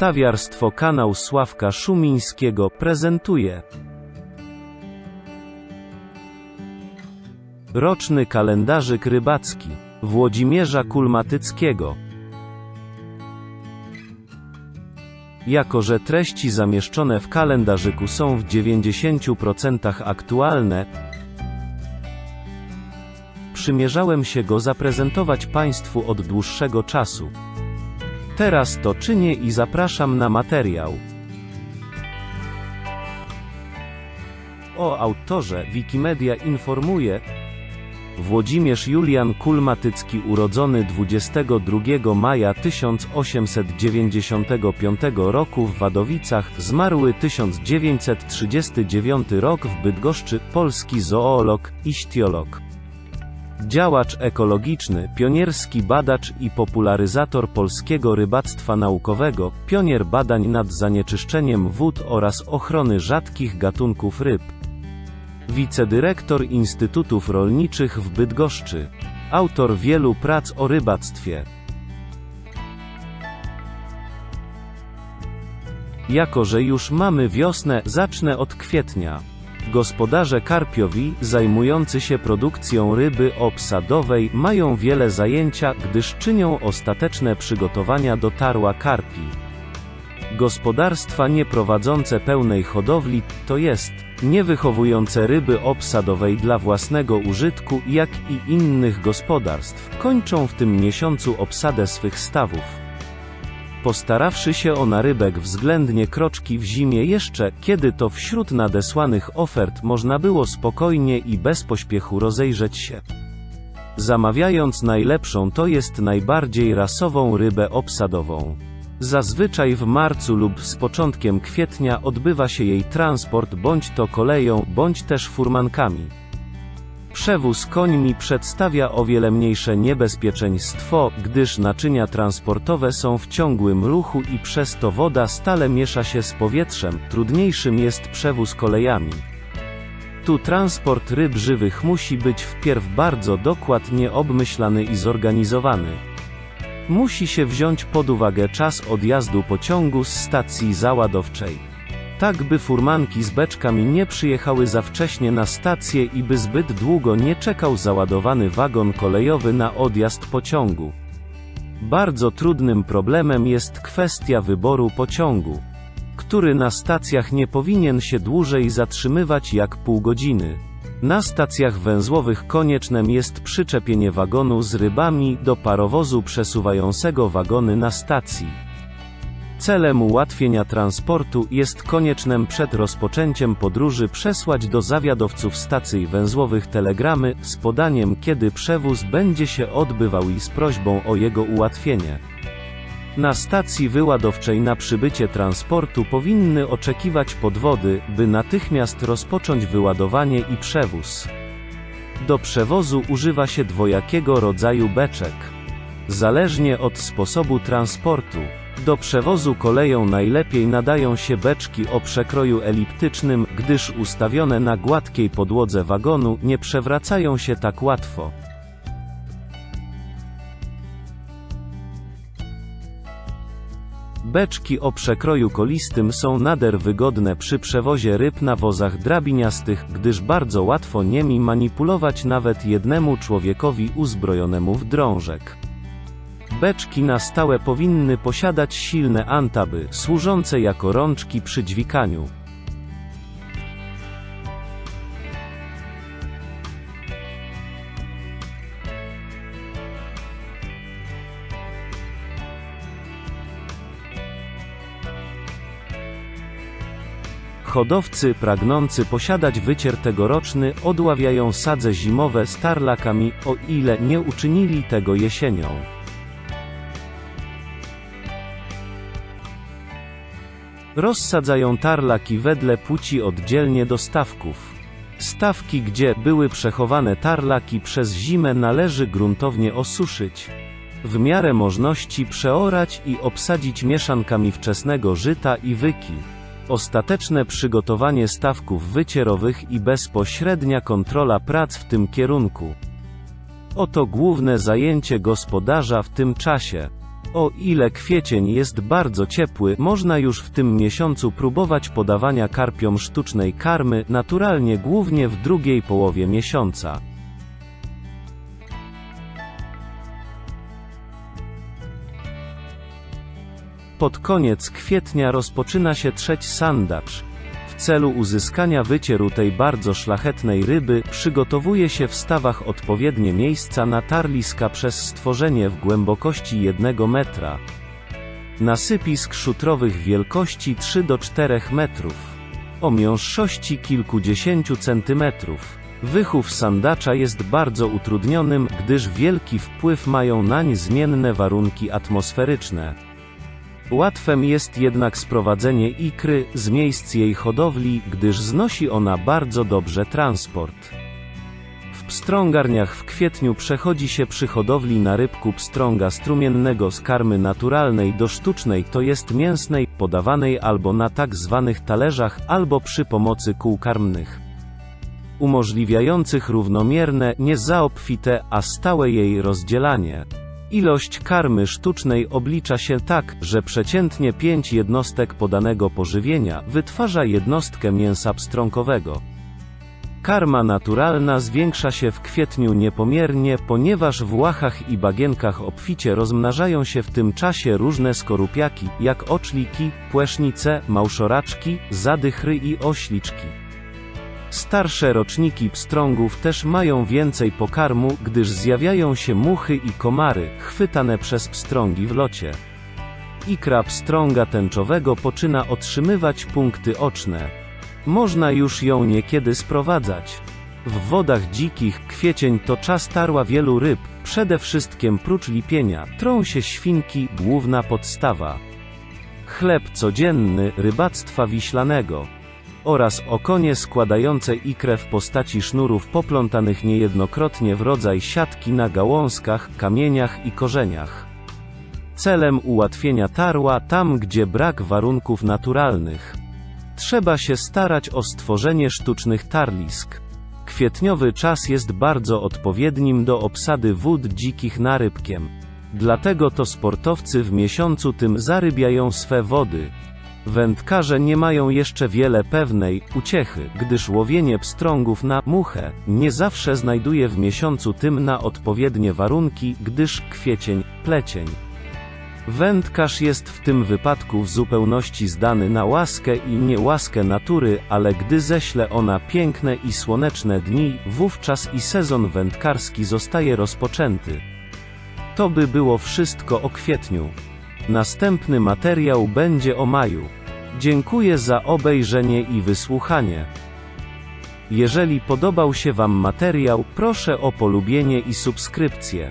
Stawiarstwo kanał Sławka Szumińskiego prezentuje Roczny kalendarzyk rybacki Włodzimierza Kulmatyckiego Jako, że treści zamieszczone w kalendarzyku są w 90% aktualne, przymierzałem się go zaprezentować Państwu od dłuższego czasu. Teraz to czynię i zapraszam na materiał. O autorze Wikimedia informuje Włodzimierz Julian Kulmatycki urodzony 22 maja 1895 roku w Wadowicach, zmarły 1939 rok w Bydgoszczy, polski zoolog, ichtiolog. Działacz ekologiczny, pionierski badacz i popularyzator polskiego rybactwa naukowego, pionier badań nad zanieczyszczeniem wód oraz ochrony rzadkich gatunków ryb. Wicedyrektor Instytutów Rolniczych w Bydgoszczy. Autor wielu prac o rybactwie. Jako, że już mamy wiosnę, zacznę od kwietnia. Gospodarze karpiowi, zajmujący się produkcją ryby obsadowej, mają wiele zajęcia, gdyż czynią ostateczne przygotowania do tarła karpi. Gospodarstwa nie prowadzące pełnej hodowli, to jest, nie wychowujące ryby obsadowej dla własnego użytku, jak i innych gospodarstw, kończą w tym miesiącu obsadę swych stawów postarawszy się o narybek względnie kroczki w zimie jeszcze, kiedy to wśród nadesłanych ofert można było spokojnie i bez pośpiechu rozejrzeć się. Zamawiając najlepszą to jest najbardziej rasową rybę obsadową. Zazwyczaj w marcu lub z początkiem kwietnia odbywa się jej transport bądź to koleją, bądź też furmankami. Przewóz końmi przedstawia o wiele mniejsze niebezpieczeństwo, gdyż naczynia transportowe są w ciągłym ruchu i przez to woda stale miesza się z powietrzem, trudniejszym jest przewóz kolejami. Tu transport ryb żywych musi być wpierw bardzo dokładnie obmyślany i zorganizowany. Musi się wziąć pod uwagę czas odjazdu pociągu z stacji załadowczej tak by furmanki z beczkami nie przyjechały za wcześnie na stację i by zbyt długo nie czekał załadowany wagon kolejowy na odjazd pociągu. Bardzo trudnym problemem jest kwestia wyboru pociągu, który na stacjach nie powinien się dłużej zatrzymywać jak pół godziny. Na stacjach węzłowych koniecznym jest przyczepienie wagonu z rybami do parowozu przesuwającego wagony na stacji. Celem ułatwienia transportu jest koniecznym przed rozpoczęciem podróży przesłać do zawiadowców stacji węzłowych telegramy z podaniem kiedy przewóz będzie się odbywał i z prośbą o jego ułatwienie. Na stacji wyładowczej na przybycie transportu powinny oczekiwać podwody, by natychmiast rozpocząć wyładowanie i przewóz. Do przewozu używa się dwojakiego rodzaju beczek. Zależnie od sposobu transportu, do przewozu koleją najlepiej nadają się beczki o przekroju eliptycznym, gdyż ustawione na gładkiej podłodze wagonu nie przewracają się tak łatwo. Beczki o przekroju kolistym są nader wygodne przy przewozie ryb na wozach drabiniastych, gdyż bardzo łatwo nimi manipulować nawet jednemu człowiekowi uzbrojonemu w drążek. Beczki na stałe powinny posiadać silne antaby, służące jako rączki przy dźwikaniu. Hodowcy pragnący posiadać wycier tegoroczny odławiają sadze zimowe z tarlakami, o ile nie uczynili tego jesienią. Rozsadzają tarlaki wedle płci oddzielnie do stawków. Stawki, gdzie były przechowane tarlaki przez zimę należy gruntownie osuszyć. W miarę możności przeorać i obsadzić mieszankami wczesnego żyta i wyki. Ostateczne przygotowanie stawków wycierowych i bezpośrednia kontrola prac w tym kierunku. Oto główne zajęcie gospodarza w tym czasie. O ile kwiecień jest bardzo ciepły, można już w tym miesiącu próbować podawania karpiom sztucznej karmy, naturalnie głównie w drugiej połowie miesiąca. Pod koniec kwietnia rozpoczyna się trzeć sandacz. Celu uzyskania wycieru tej bardzo szlachetnej ryby, przygotowuje się w stawach odpowiednie miejsca na tarliska przez stworzenie w głębokości 1 metra. Nasypisk szutrowych wielkości 3 do 4 metrów. O miąższości kilkudziesięciu centymetrów. Wychów sandacza jest bardzo utrudnionym, gdyż wielki wpływ mają nań zmienne warunki atmosferyczne. Łatwem jest jednak sprowadzenie ikry z miejsc jej hodowli, gdyż znosi ona bardzo dobrze transport. W pstrągarniach w kwietniu przechodzi się przy hodowli na rybku pstrąga strumiennego z karmy naturalnej do sztucznej, to jest mięsnej, podawanej albo na tak zwanych talerzach, albo przy pomocy kół karmnych. Umożliwiających równomierne, nie zaobfite, a stałe jej rozdzielanie. Ilość karmy sztucznej oblicza się tak, że przeciętnie 5 jednostek podanego pożywienia wytwarza jednostkę mięsa pstrąkowego. Karma naturalna zwiększa się w kwietniu niepomiernie, ponieważ w łachach i bagienkach obficie rozmnażają się w tym czasie różne skorupiaki, jak oczliki, płesznice, małszoraczki, zadychry i ośliczki. Starsze roczniki pstrągów też mają więcej pokarmu, gdyż zjawiają się muchy i komary, chwytane przez pstrągi w locie. Ikra pstrąga tęczowego poczyna otrzymywać punkty oczne. Można już ją niekiedy sprowadzać. W wodach dzikich kwiecień to czas tarła wielu ryb, przede wszystkim prócz lipienia, trą się świnki, główna podstawa. Chleb codzienny, rybactwa wiślanego oraz okonie składające ikrę w postaci sznurów poplątanych niejednokrotnie w rodzaj siatki na gałązkach, kamieniach i korzeniach. Celem ułatwienia tarła tam, gdzie brak warunków naturalnych. Trzeba się starać o stworzenie sztucznych tarlisk. Kwietniowy czas jest bardzo odpowiednim do obsady wód dzikich narybkiem. Dlatego to sportowcy w miesiącu tym zarybiają swe wody. Wędkarze nie mają jeszcze wiele pewnej uciechy, gdyż łowienie pstrągów na muchę nie zawsze znajduje w miesiącu tym na odpowiednie warunki, gdyż kwiecień, plecień. Wędkarz jest w tym wypadku w zupełności zdany na łaskę i niełaskę natury, ale gdy ześle ona piękne i słoneczne dni, wówczas i sezon wędkarski zostaje rozpoczęty. To by było wszystko o kwietniu. Następny materiał będzie o maju. Dziękuję za obejrzenie i wysłuchanie. Jeżeli podobał się Wam materiał, proszę o polubienie i subskrypcję.